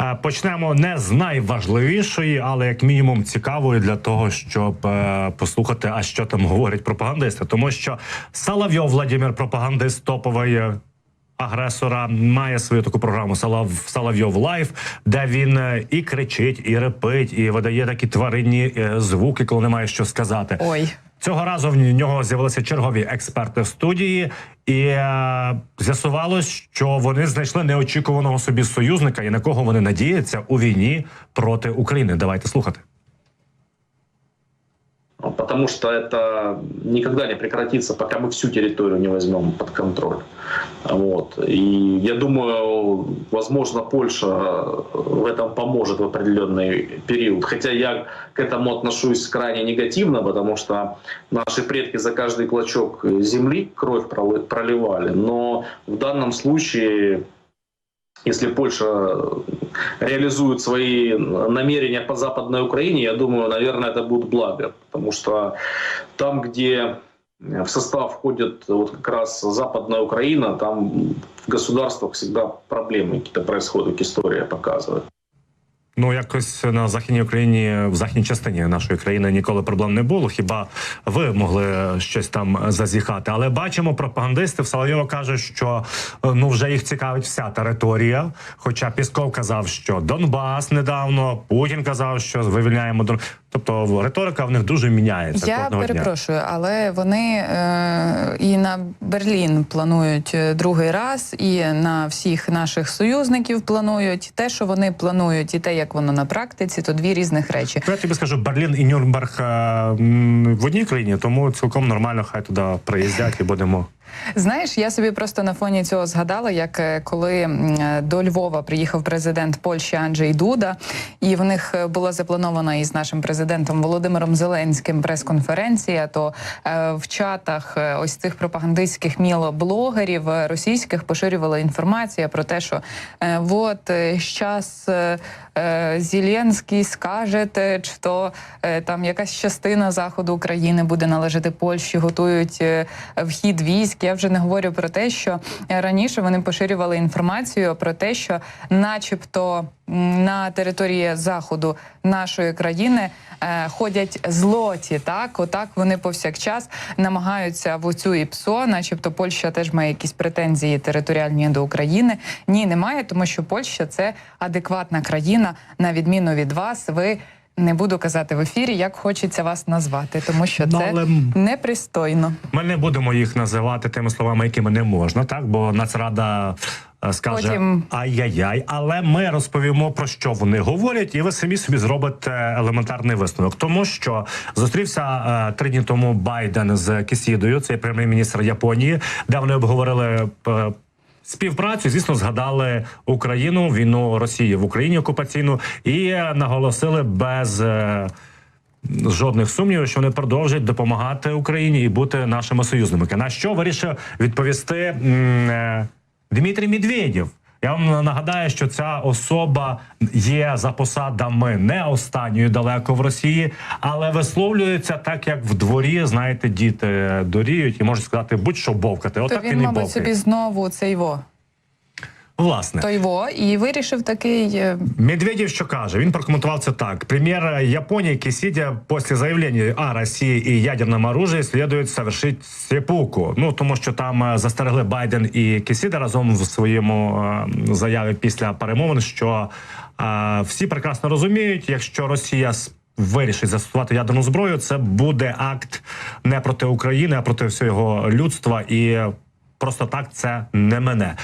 Е, Почнемо не з найважливішої, але як мінімум цікавої для того, щоб е, послухати, а що там говорять пропагандисти. Тому що Соловйов Владимир, пропагандист топовий. е, Агресора має свою таку програму Солов Соловйов Лайф, де він е, і кричить, і репить, і видає такі тваринні звуки, коли немає що сказати. Ой, Цього разу в нього з'явилися чергові експерти в студії, і е, з'ясувалось, що вони знайшли неочікуваного собі союзника, і на кого вони надіються у війні проти України. Давайте слухати. Потому что это никогда не прекратится, пока мы всю территорию не возьмем под контроль. Вот. И я думаю, возможно, Польша в этом поможет в определенный период. Хотя я к этому отношусь крайне негативно, потому что наши предки за каждый клочок земли кровь проли- проливали. Но в данном случае если Польша реализует свои намерения по Западной Украине, я думаю, наверное, это будет благо, потому что там, где в состав входит вот как раз Западная Украина, там в государствах всегда проблемы какие-то происходят, как история показывает. Ну якось на західній Україні, в західній частині нашої країни ніколи проблем не було. Хіба ви могли щось там зазіхати? Але бачимо, пропагандисти в Соловйова кажуть, що е, ну вже їх цікавить вся територія. Хоча Пісков казав, що Донбас недавно, Путін казав, що вивільняємо Дон. Тобто риторика в них дуже міняється. я кожного дня. перепрошую, але вони е, і на Берлін планують е, другий раз, і на всіх наших союзників планують. Те, що вони планують, і те, як воно на практиці, то дві різних речі. Ну, Я тобі скажу, Берлін і Нюрнберг е, в одній країні, тому цілком нормально, хай туди приїздять і будемо. Знаєш, я собі просто на фоні цього згадала, як е, коли е, до Львова приїхав президент Польщі Анджей Дуда, і в них е, була запланована із нашим президентом Володимиром Зеленським прес-конференція. То в чатах ось цих пропагандистських мілоблогерів російських поширювала інформація про те, що от е, Зеленський скаже, що там якась частина заходу України буде належати Польщі, готують вхід військ. Я вже не говорю про те, що е, раніше вони поширювали інформацію про те, що, начебто, на території заходу нашої країни е, ходять злоті. Так, отак вони повсякчас намагаються в оцю ІПСО, начебто Польща теж має якісь претензії територіальні до України. Ні, немає, тому що Польща це адекватна країна, на відміну від вас. Ви не буду казати в ефірі, як хочеться вас назвати, тому що Ну, це але- непристойно. Ми не будемо їх називати тими словами, якими не можна, так бо Нацрада е, скаже Потім- ай-яй-яй. Але ми розповімо про що вони говорять, і ви самі собі зробите елементарний висновок. Тому що зустрівся е, три дні тому Байден з Кісідою, це прем'єр-міністр Японії, де вони обговорили. Співпрацю, звісно, згадали Україну, війну Росії в Україні окупаційну і наголосили без е, жодних сумнівів, що вони продовжують допомагати Україні і бути нашими союзниками. На що вирішив відповісти е, Дмитрій Медведєв? Я вам нагадаю, що ця особа є за посадами не останньою далеко в Росії, але висловлюється так, як в дворі, знаєте, діти доріють і можуть сказати будь-що бовкати. Отак він, і мабуть, бовкає. собі знову цей во. Власне. Той во і вирішив такий. е, Медведев что каже? Він прокомментовал це так. Премьер Японии Кисидя после заявления о Росії і ядерном оружии следует совершить сепуку. Ну тому що там е, застерегли Байден і Кисіда разом в своєму е, заяві після перемовин, що е, всі прекрасно розуміють, якщо Росія Вирішить застосувати ядерну зброю, це буде акт не проти України, а проти всього людства, і просто так це не мене.